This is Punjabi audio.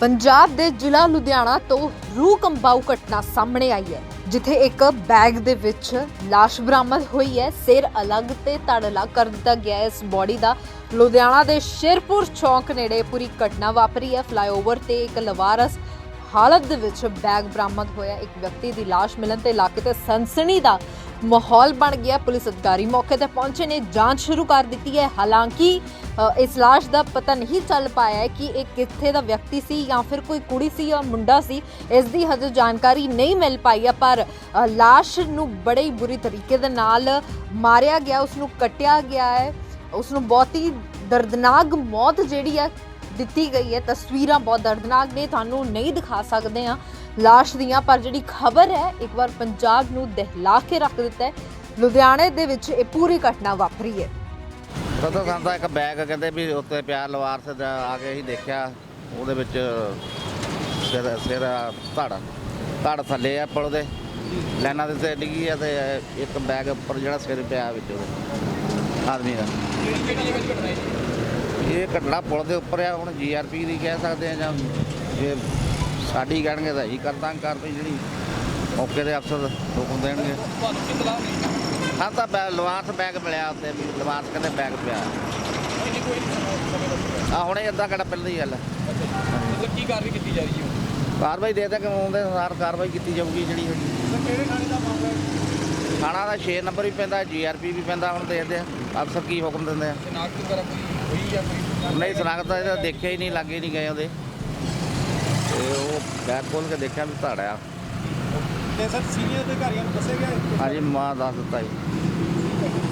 ਪੰਜਾਬ ਦੇ ਜ਼ਿਲ੍ਹਾ ਲੁਧਿਆਣਾ ਤੋਂ ਰੂਹ ਕੰਬਾਊ ਘਟਨਾ ਸਾਹਮਣੇ ਆਈ ਹੈ, ਜਿੱਥੇ ਇੱਕ ਬੈਗ ਦੇ ਵਿੱਚ ਲਾਸ਼ ਬਰਾਮਦ ਹੋਈ ਹੈ। ਸਿਰ ਅਲੱਗ ਤੇ ਧੜ ਅਲੱਗ ਕਰ ਦਿੱਤਾ ਗਿਆ ਹੈ। ਇਸ ਬੋਡੀ ਦਾ ਲੁਧਿਆਣਾ ਦੇ ਸ਼ੇਰਪੁਰ ਚੌਂਕ ਨੇੜੇ ਪੂਰੀ ਘਟਨਾ ਵਾਪਰੀ ਹੈ। ਫਲਾਈਓਵਰ ਤੇ ਇੱਕ ਲਵਾਰਸ ਹਾਲਤ ਦੇ ਵਿੱਚ ਬੈਗ ਬਰਾਮਦ ਹੋਇਆ। ਇੱਕ ਵਿਅਕਤੀ ਦੀ ਲਾਸ਼ ਮਿਲਣ ਤੇ ਇਲਾਕੇ ਤੇ ਸਨਸਨੀ ਦਾ ਮਾਹੌਲ ਬਣ ਗਿਆ। ਪੁਲਿਸ ਅਧਿਕਾਰੀ ਮੌਕੇ ਤੇ ਪਹੁੰਚੇ ਨੇ। ਜਾਂਚ ਸ਼ੁਰੂ ਕਰ ਦਿੱਤੀ ਹੈ। ਹਾਲਾਂਕਿ ਇਸ ਲਾਸ਼ ਦਾ ਪਤਾ ਨਹੀਂ ਚੱਲ ਪਾਇਆ ਕਿ ਇਹ ਕਿੱਥੇ ਦਾ ਵਿਅਕਤੀ ਸੀ ਜਾਂ ਫਿਰ ਕੋਈ ਕੁੜੀ ਸੀ ਜਾਂ ਮੁੰਡਾ ਸੀ। ਇਸ ਦੀ ਹਜੇ ਜਾਣਕਾਰੀ ਨਹੀਂ ਮਿਲ ਪਾਈ ਹੈ ਪਰ ਅ, ਲਾਸ਼ ਨੂੰ ਬੜੇ ਹੀ ਬੁਰੀ ਤਰੀਕੇ ਦੇ ਨਾਲ ਮਾਰਿਆ ਗਿਆ ਉਸ ਨੂੰ ਕੱਟਿਆ ਗਿਆ ਹੈ। ਉਸ ਨੂੰ ਬਹੁਤ ਹੀ ਦਰਦਨਾਕ ਮੌਤ ਜਿਹੜੀ ਆ ਦਿੱਤੀ ਗਈ ਹੈ। ਤਸਵੀਰਾਂ ਬਹੁਤ ਦਰਦਨਾਕ ਨੇ ਤੁਹਾਨੂੰ ਨਹੀਂ ਦਿਖਾ ਸਕਦੇ ਆ ਲਾਸ਼ ਦੀਆਂ ਪਰ ਜਿਹੜੀ ਖਬਰ ਹੈ ਇੱਕ ਵਾਰ ਪੰਜਾਬ ਨੂੰ ਦਹਿਲਾ ਕੇ ਰੱਖ ਦਿੱਤਾ ਹੈ। ਲੁਧਿਆਣੇ ਦੇ ਵਿੱਚ ਇਹ ਪੂਰੀ ਘਟਨਾ ਵਾਪਰੀ ਹੈ। ਪਤਾ ਸਾਨੂੰ ਤਾਂ ਇੱਕ ਬੈਗ ਕਹਿੰਦੇ ਵੀ ਉੱਤੇ ਪਿਆ ਲਵਾਰ ਸੇ ਆ ਕੇ ਅਸੀਂ ਦੇਖਿਆ। ਉਹਦੇ ਵਿੱਚ ਸਿਰ ਸਿਰ ਧੜ ਧੜ ਥੱਲੇ ਆ ਪੁਲ ਦੇ। ਲਾਈਨਾਂ ਦੇ ਤੇ ਡਿੱਗੀ ਆ ਤੇ ਇੱਕ ਬੈਗ ਉੱਪਰ ਜਿਹੜਾ ਸਿਰ ਪਿਆ ਵਿੱਚ ਉਹਦੇ। ਆਦਮੀ ਦਾ। ਇਹ ਘਟਨਾ ਪੁਲ ਦੇ ਉੱਪਰ ਆ, ਹੁਣ ਜੀਆਰਪੀ ਦੀ ਕਹਿ ਸਕਦੇ ਆ ਜਾਂ ਜੇ ਸਾਡੀ ਕਹਿਣਗੇ ਤਾਂ ਹੀ ਕਰਦਾਂ ਕਾਰਵਾਈ ਜਿਹੜੀ। ਮੌਕੇ ਦੇ ਅਫਸਰ ਹੁਕਮ ਦੇਣਗੇ। ਹਾਂ ਤਾਂ ਬੈ- ਲਵਾਰਸ ਬੈਗ ਮਿਲਿਆ ਉੱਤੇ ਵੀ ਲਵਾਰਸ ਕਹਿੰਦੇ ਬੈਗ ਪਿਆ। ਨਹੀਂ ਕੋਈ ਆ ਹੁਣੇ ਅੱਧਾ ਘੰਟਾ ਪਹਿਲਾਂ ਦੀ ਗੱਲ ਹੈ। ਮਤਲਬ ਕੀ ਕਾਰਵਾਈ ਕੀਤੀ ਜਾ ਰਹੀ ਹੈ ਕਾਰਵਾਈ ਦੇ ਦੇ ਕਿ ਉਹਦੇ ਅਨੁਸਾਰ ਕਾਰਵਾਈ ਕੀਤੀ ਜਾਊਗੀ ਜਿਹੜੀ ਹੈਗੀ ਸਰ ਕਿਹੜੇ ਥਾਣੇ ਦਾ ਮਾਮਲਾ ਹੈ? ਥਾਣਾ ਦਾ 6 ਨੰਬਰ ਵੀ ਪੈਂਦਾ ਜੀਆਰਪੀ ਵੀ ਪੈਂਦਾ ਹੁਣ ਦੇਖਦੇ ਆ ਅਫਸਰ ਕੀ ਹੁਕਮ ਦਿੰਦੇ ਆ। ਸ਼ਨਾਖਤ ਵਗੈਰਾ ਕੋਈ ਹੋਈ ਜਾਂ ਕੋਈ ਨਹੀਂ ਸੁਣਾਗਦਾ ਇਹਦਾ ਦੇਖਿਆ ਹੀ ਨਹੀਂ ਲੱਗੇ ਨਹੀਂ ਗਏ ਉਹਦੇ। ਤੇ ਉਹ ਬੈਗ ਖੋਲ ਕੇ ਦੇਖਿਆ ਵੀ ਧੜ ਤੇ ਸਰ ਸੀਨੀਅਰ ਅਧਿਕਾਰੀਆਂ ਨੂੰ ਦੱਸਿਆ ਗਿਆ ਹੈ? ਹਾਂਜੀ ਮਾਂ ਦੱਸ ਦਿੱਤਾ ਜੀ